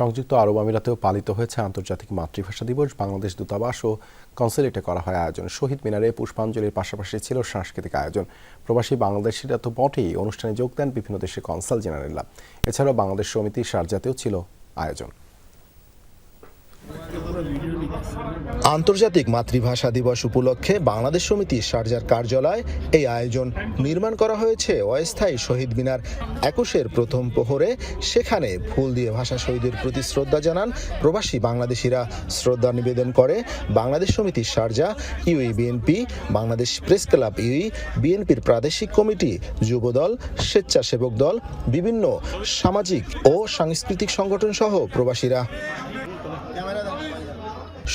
সংযুক্ত আরব আমিরাতেও পালিত হয়েছে আন্তর্জাতিক মাতৃভাষা দিবস। বাংলাদেশ দূতাবাস ও কনসুলেটে করা হয় আয়োজন। শহীদ মিনারে পুষ্পাঞ্জলির পাশাপাশি ছিল সাংস্কৃতিক আয়োজন। প্রবাসী বাংলাদেশিরা তো বটেই অনুষ্ঠানে যোগ দেন বিভিন্ন দেশের কনসাল জেনারেলরা। এছাড়াও বাংলাদেশ সমিতি সারজাতেও ছিল আয়োজন। আন্তর্জাতিক মাতৃভাষা দিবস উপলক্ষে বাংলাদেশ সমিতি শারজার কার্যালয় এই আয়োজন নির্মাণ করা হয়েছে অস্থায়ী শহীদ মিনার একুশের প্রথম প্রহরে। সেখানে ফুল দিয়ে ভাষা শহীদের প্রতি শ্রদ্ধা জানান প্রবাসী বাংলাদেশিরা। শ্রদ্ধা নিবেদন করে বাংলাদেশ সমিতি Sharjah UAE BNP, Bangladesh press club UAE, বিএনপির প্রাদেশিক কমিটি, যুবদল, স্বেচ্ছাসেবক দল, বিভিন্ন সামাজিক ও সাংস্কৃতিক সংগঠন সহ প্রবাসীরা।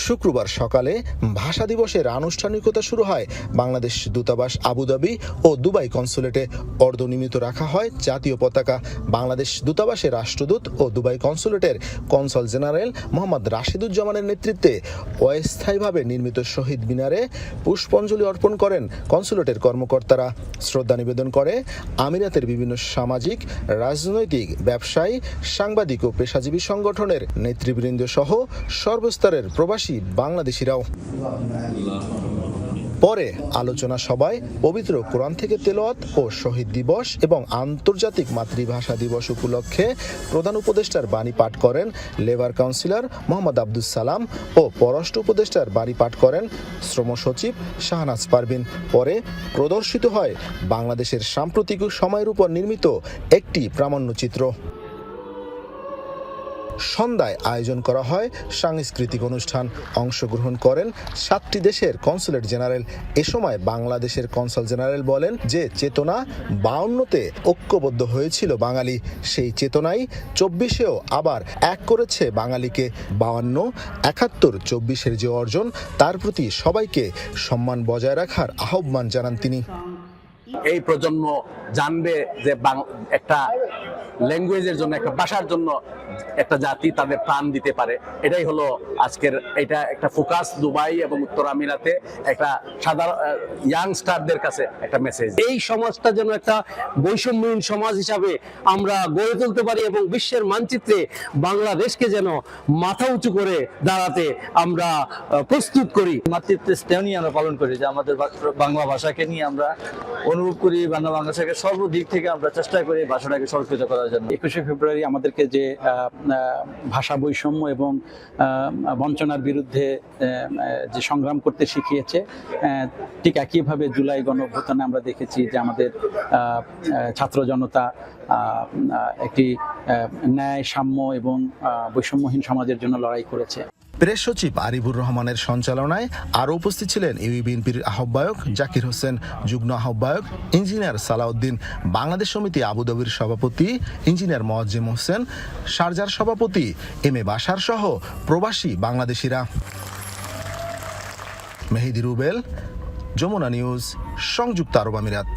শুক্রবার সকালে ভাষা দিবসের আনুষ্ঠানিকতা শুরু হয়। বাংলাদেশ দূতাবাস আবুধাবি ও দুবাই কনসুলেটে অর্ধনিমিত রাখা হয় জাতীয় পতাকা। বাংলাদেশ দূতাবাসের রাষ্ট্রদূত ও দুবাই কনসুলেটের কনসাল জেনারেল মোহাম্মদ রাশিদুজ্জামানের নেতৃত্বে অস্থায়ীভাবে নির্মিত শহীদ মিনারে পুষ্পাঞ্জলি অর্পণ করেন কনসুলেটের কর্মকর্তারা। শ্রদ্ধা নিবেদন করে আমিরাতের বিভিন্ন সামাজিক, রাজনৈতিক, ব্যবসায়ী, সাংবাদিক ও পেশাজীবী সংগঠনের নেতৃবৃন্দ সহ সর্বস্তরের প্রবাসী বাংলাদেশিরাও। পরে আলোচনা সভায় পবিত্র কোরআন থেকে তেলত ও শহীদ দিবস এবং আন্তর্জাতিক মাতৃভাষা দিবস উপলক্ষে প্রধান উপদেষ্টার বাণী পাঠ করেন লেবার কাউন্সিলর মোহাম্মদ আব্দুল সালাম ও পররাষ্ট্র উপদেষ্টার বাণী পাঠ করেন শ্রম সচিব শাহনাজ পারভিন। পরে প্রদর্শিত হয় বাংলাদেশের সাম্প্রতিক সময়ের উপর নির্মিত একটি প্রামাণ্যচিত্র। সন্ধ্যায় আয়োজন করা হয়। সাংস্কৃতিক অনুষ্ঠান অংশগ্রহণ করেন সাতটি দেশের কনসুলেট জেনারেল। এ সময় বাংলাদেশের কনসাল জেনারেল বলেন যে, চেতনা বাউন্নতে ঐক্যবদ্ধ হয়েছিল বাঙালি। সেই চেতনাই চব্বিশেও আবার এক করেছে বাঙালিকে বাউান্ন, একাত্তর, চব্বিশের যে অর্জন, তার প্রতি সবাইকে সম্মান বজায় রাখার আহ্বান জানান তিনি। এই প্রজন্ম জানবে যে একটা ল্যাঙ্গুয়েজের জন্য, একটা ভাষার জন্য একটা জাতি তাদের প্রাণ দিতে পারে। এটাই হলো আজকের এটা একটা ফোকাস দুবাই এবং উত্তর আমিরাতে একটা সাধারণ ইয়াংস্টারদের কাছে একটা মেসেজ এই সমাজটা যেন একটা বৈষম্যহীন সমাজ হিসাবে আমরা গড়ে তুলতে পারি এবং বিশ্বের মানচিত্রে বাংলাদেশকে যেন মাথা উঁচু করে দাঁড়াতে আমরা প্রস্তুত করি। মাতৃত্বের স্নেহ নিয়ে আমরা পালন করি যে আমাদের বাংলা ভাষাকে নিয়ে আমরা অনুভব করি বাংলা ভাষাকে সর্বদিক থেকে আমরা চেষ্টা করি ভাষাটাকে সুরক্ষিত করার জন্য। একুশে ফেব্রুয়ারি আমাদেরকে যে আহ, ভাষা বৈষম্য এবং বঞ্চনার বিরুদ্ধে যে সংগ্রাম করতে শিখিয়েছে ঠিক একইভাবে জুলাই গণ আমরা দেখেছি যে আমাদের ছাত্র জনতা একটি ন্যায়, সাম্য এবং বৈষম্যহীন সমাজের জন্য লড়াই করেছে। প্রেস সচিব আরিফুর রহমানের সঞ্চালনায় আরও উপস্থিত ছিলেন ইউই বিএনপির আহ্বায়ক জাকির হোসেন, যুগ্ম আহ্বায়ক ইঞ্জিনিয়ার সালাউদ্দিন, বাংলাদেশ সমিতি আবুধাবির সভাপতি ইঞ্জিনিয়ার মোয়াজ্জেম হোসেন, শারজার সভাপতি এম এ বাসার সহ প্রবাসী বাংলাদেশিরা। মেহেদি রুবেল, যমুনা নিউজ, সংযুক্ত আরব আমিরাত।